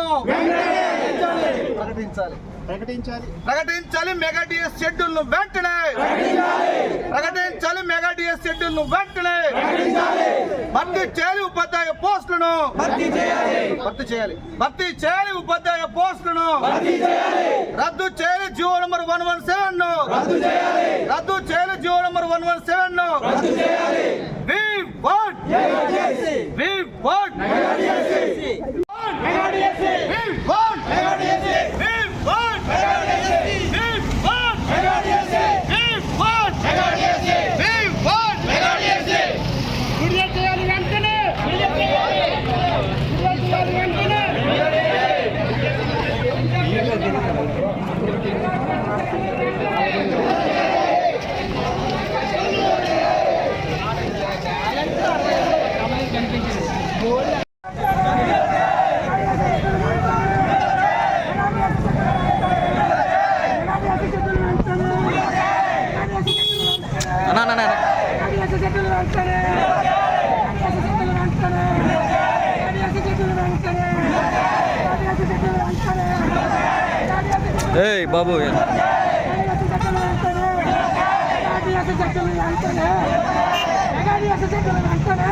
షెడ్యూల్ను ప్రకటించాలి. ప్రకటించాలి. ప్రకటించాలి మెగా డిఎస్ షెడ్యూల్ను వెంటనే! ప్రకటించాలి. మెగా డిఎస్ షెడ్యూల్ను వెంటనే భర్తీ చేయాలి ఉపాధ్యాయ పోస్టులను! భర్తీ చేయాలి. భర్తీ చేయాలి. ఉపాధ్యాయ పోస్టులను! రద్దు చేయాలి జియో నంబర్ వన్ వన్ సెవెన్ను రద్దు చేయాలి జియో నంబర్ వన్ వన్ సెవెన్ను వి వాంట్! వి వాంట్ వెంటనే చెట్టులు వెంటనే చెట్టులు వెంటనే చెట్టులు వెంటనే బాబు. చెట్టులు వెంటనే చెట్టులు వెంటనే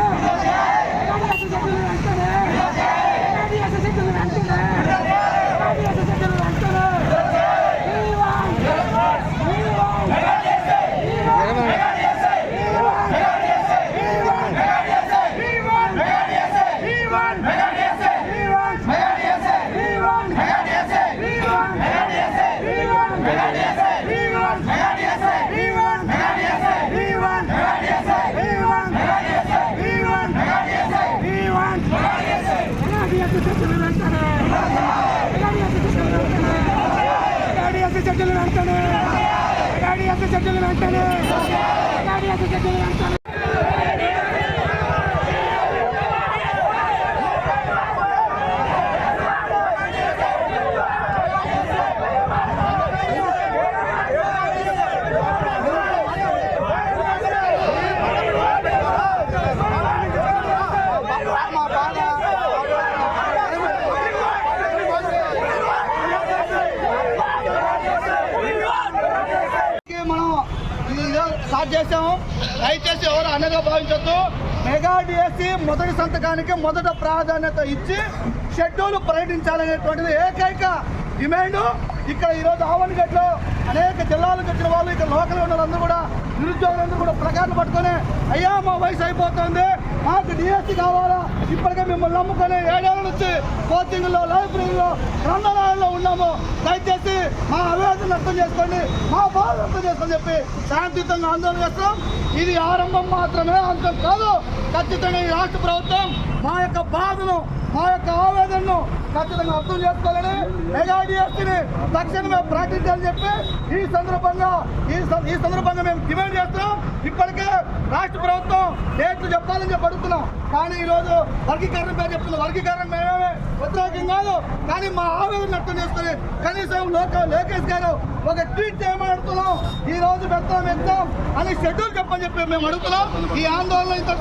చర్చలు అంటాను స్టార్ట్ చేశాము. దయచేసి ఎవరు అనగా భావించొద్దు. మెగా డిఎస్సి మొదటి సంతకానికి మొదట ప్రాధాన్యత ఇచ్చి షెడ్యూల్ ప్రకటించాలనేటువంటిది ఏకైక డిమాండ్. ఇక్కడ ఈరోజు ఆవనగడ్లో అనేక జిల్లాలకు వచ్చిన వాళ్ళు ఇక్కడ లోకల్ ఉన్న వాళ్ళందరూ కూడా నిరుద్యోగులందరూ కూడా ప్రకారం పట్టుకొని అయ్యా మా వయసు అయిపోతుంది. మాకు డిఎస్సి కావాలా? ఇప్పటికే మిమ్మల్ని నమ్ముకొని ఏడేళ్ళ నుంచి కోచింగ్లో లైబ్రరీలో గ్రంథాలయాల్లో ఉన్నాము. దయచేసి మా అర్థం చేసుకోండి. మా బాధ అర్థం చేసుకోని చెప్పి శాంతియుతంగా ఆందోళన చేస్తాం. ఇది ఆరంభం మాత్రమే అంతం కాదు. ఖచ్చితంగా ఈ రాష్ట్ర ప్రభుత్వం మా యొక్క బాధను మా యొక్క ఆవేదనను ఖచ్చితంగా అర్థం చేసుకోవాలని మెగా డిఎస్సీని తక్షణమే ప్రకటించాలని చెప్పి ఈ సందర్భంగా ఈ ఈ సందర్భంగా మేము డిమాండ్ చేస్తున్నాం. ఇప్పటికే రాష్ట్ర ప్రభుత్వం డేట్లు చెప్పాలని చెప్పి అడుగుతున్నాం కానీ ఈరోజు వర్గీకరణ పేరు చెప్తున్నాం వర్గీకరణ మేమే వ్యతిరేకం కాదు కానీ మా ఆవేదన అర్థం చేసుకుని కనీసం లోక లోకేష్ గారు ఒక ట్వీట్ చేయమని అడుగుతున్నాం ఈ రోజు పెడతాం ఎగ్జామ్ అని షెడ్యూల్ చెప్పని చెప్పి మేము అడుగుతున్నాం ఈ ఆందోళన ఇంత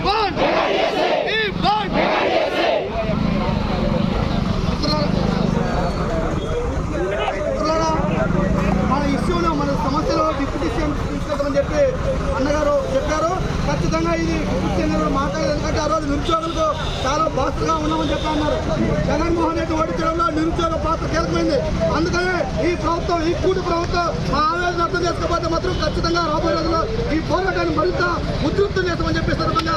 మన నిరుద్యోగులకు చాలా బాధ్యతగా ఉన్నామని చెప్పి అన్నారు జగన్మోహన్ రెడ్డి ఓడించడంలో నిరుద్యోగ పాత్ర కీలకమైంది. అందుకనే ఈ ప్రభుత్వం ఈ కూడి ప్రభుత్వం ఆ ఆవేదన అర్థం చేసుకోకపోతే మాత్రం ఖచ్చితంగా రాబోయే రోజుల్లో ఈ పోరాటాన్ని మరింత ఉధృతం చేస్తామని చెప్పి సందర్భంగా